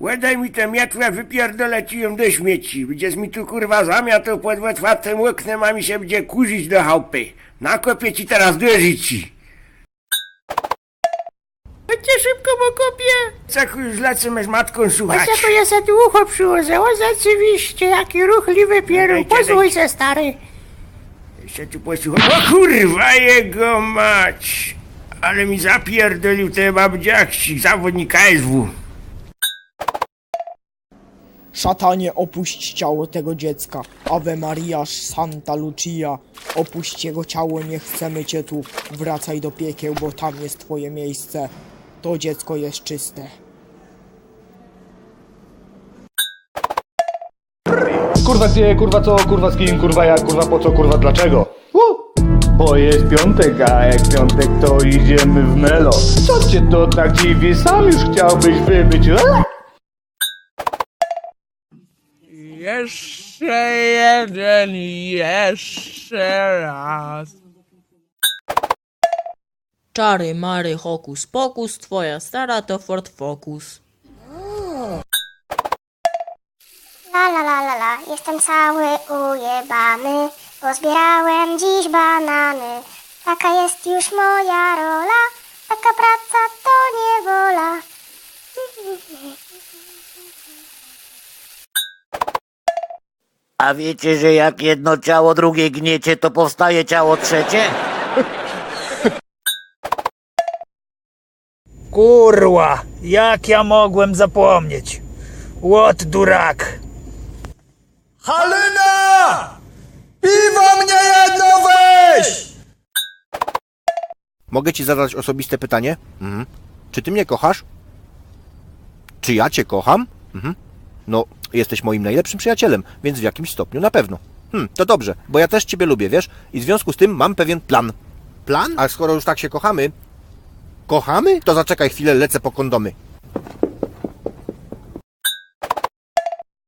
Łedaj mi tę miatłę, wypierdolę ci ją do śmieci. Będziesz mi tu kurwa zamiatał pod otwartym oknem, a mi się będzie kurzyć do chałupy. Nakopię ci teraz do życi. Chodźcie szybko, bo kopię. Cechu już lecę z matką słuchać. To ja se tu ucho przyłożę, o rzeczywiście, jaki ruchliwy pieru, Dajcie, pozwól dajcie. se stary. Jeszcze tu posłuchaj. O kurwa jego mać! Ale mi zapierdolił te babdziaksi, zawodnik KSW. Szatanie, opuść ciało tego dziecka. Ave Maria, Santa Lucia. Opuść jego ciało, nie chcemy cię tu. Wracaj do piekieł, bo tam jest twoje miejsce. To dziecko jest czyste. Kurwa gdzie, kurwa co, kurwa z kim, kurwa jak, kurwa po co, kurwa dlaczego? Bo jest piątek, a jak piątek to idziemy w melo. Co cię to tak dziwi, sam już chciałbyś wybyć, e? Jeszcze jeden, jeszcze raz. Czary, mary, hokus pokus, twoja stara to Ford Focus. La la la la la, jestem cały ujebany, pozbierałem dziś banany. Taka jest już moja rola, taka praca to niewola. A wiecie, że jak jedno ciało drugie gniecie, to powstaje ciało trzecie? Kurwa, jak ja mogłem zapomnieć? Łot durak. Halina! Piwo mnie jedno weź! Mogę ci zadać osobiste pytanie? Mhm. Czy ty mnie kochasz? Czy ja cię kocham? Mhm. No, jesteś moim najlepszym przyjacielem, więc w jakimś stopniu na pewno. Hm, to dobrze, bo ja też ciebie lubię, wiesz? I w związku z tym mam pewien plan. Plan? A skoro już tak się kochamy, kochamy? To zaczekaj chwilę, lecę po kondomy.